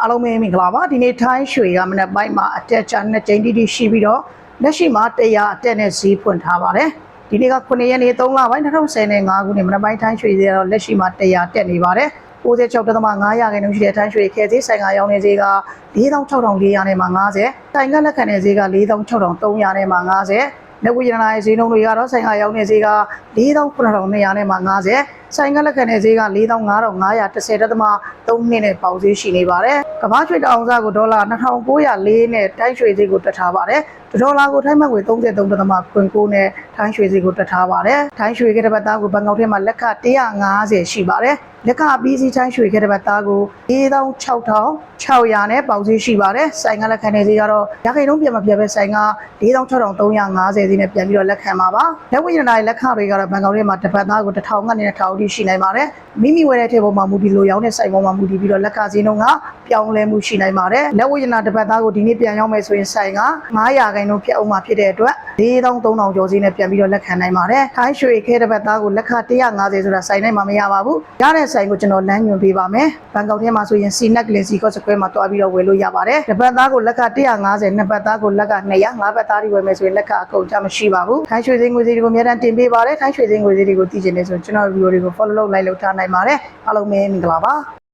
အားလုံးပဲမင်္ဂလာပါဒီနေ့ထိုင်းရွှေကမနက်ပိုင်းမှာအတက်ချနှစ်ကြိမ်တိတိရှိပြီးတော့လက်ရှိမှာတရားအတက်နဲ့ဈေးဖွင့်ထားပါတယ်ဒီနေ့က9ရက်နေ့3လပိုင်း2015ခုနှစ်မနက်ပိုင်းထိုင်းရွှေဈေးကတော့လက်ရှိမှာတရားတက်နေပါတယ်96.5ရာခိုင်နှုန်းရှိတဲ့ထိုင်းရွှေခဲဈေးဆိုင်ကရောင်းနေဈေးက46,400နဲ့မှ50တိုင်ကလက်ခံတဲ့ဈေးက46,300နဲ့မှ50လက်ဝိရဏရဲ့ဈေးနှုန်းတွေကတော့ဆိုင်ကရောင်းနေဈေးက49,200နဲ့မှ50ဆိုင်ကလက်ခံတဲ့ဈေးက45,510တက်သမ3နှစ်နဲ့ပေါက်ဈေးရှိနေပါတယ်။ကမ္ဘာရွှေတအောင်စားကိုဒေါ်လာ2,904နဲ့တိုင်းရွှေဈေးကိုတွက်ထားပါတယ်။ဒေါ်လာကိုထိုင်းဘတ်ငွေ33တက်သမခွင်9နဲ့ထိုင်းရွှေဈေးကိုတွက်ထားပါတယ်။ထိုင်းရွှေကတစ်ပတ်သားကိုဘန်ကောက်ထဲမှာလက်ခ150ရှိပါတယ်။လက်ခအပြီးစီးထိုင်းရွှေကတစ်ပတ်သားကို46,600နဲ့ပေါက်ဈေးရှိပါတယ်။ဆိုင်ကလက်ခံတဲ့ဈေးကတော့ရခိုင်လုံးပြန်မပြတ်ပဲဆိုင်က46,350ဈေးနဲ့ပြန်ပြီးတော့လက်ခံပါပါ။လက်ဝိညာဉ်တိုင်းလက်ခတွေကတော့ဘန်ကောက်ထဲမှာတစ်ပတ်သားကို1000ကနေ1000အထိရှိနိုင်ပါတယ်။မိမိဝယ်တဲ့ထည့်ပေါ်မှာမူဒီလိုရောင်းတဲ့ဆိုင်ပေါ်မှာမူဒီပြီးတော့လက်ခဈေးနှုန်းက ပြောင်းလဲမှုရှိနိုင်ပါတယ်။လက်ဝိညာဉ်တစ်ပတ်သားကိုဒီနေ့ပြန်ရောင်းမယ်ဆိုရင်ဆိုင်က900ခိုင်နှုန်းဖြတ်အောင်မှာဖြစ်တဲ့အတွက်4300ကျော်ဈေးနဲ့ပြန်ပြီးတော့လက်ခံနိုင်ပါတယ်။ထိုင်းရွှေခဲတစ်ပတ်သားကိုလက်ခ150ဆိုတာဆိုင်တိုင်းမှာမရပါဘူး။ရတဲ့ဆိုင်ကိုကျွန်တော်လမ်းညွှန်ပေးပါမယ်။ဘန်ကောက်ထဲမှာဆိုရင် C net Galaxy Cost Square မှာတွားပြီးတော့ဝယ်လို့ရပါတယ်။တစ်ပတ်သားကိုလက်က150နှစ်ပတ်သားကိုလက်က200ငါးပတ်သားတွေဝယ်မယ်ဆိုရင်လက်ကအကုန်ကြမရှိပါဘူး။ထိုင်းရွှေစင်းငွေစည်းတွေကိုအများတန်းတင်ပေးပါတယ်။ထိုင်းရွှေစင်းငွေစည်းတွေကိုသိချင်နေဆိုကျွန်တော်ဗီဒီယိုတွေကို follow လုပ် like လုပ်ထားနိုင်ပါတယ်။အားလုံးပဲမင်္ဂလာပါ။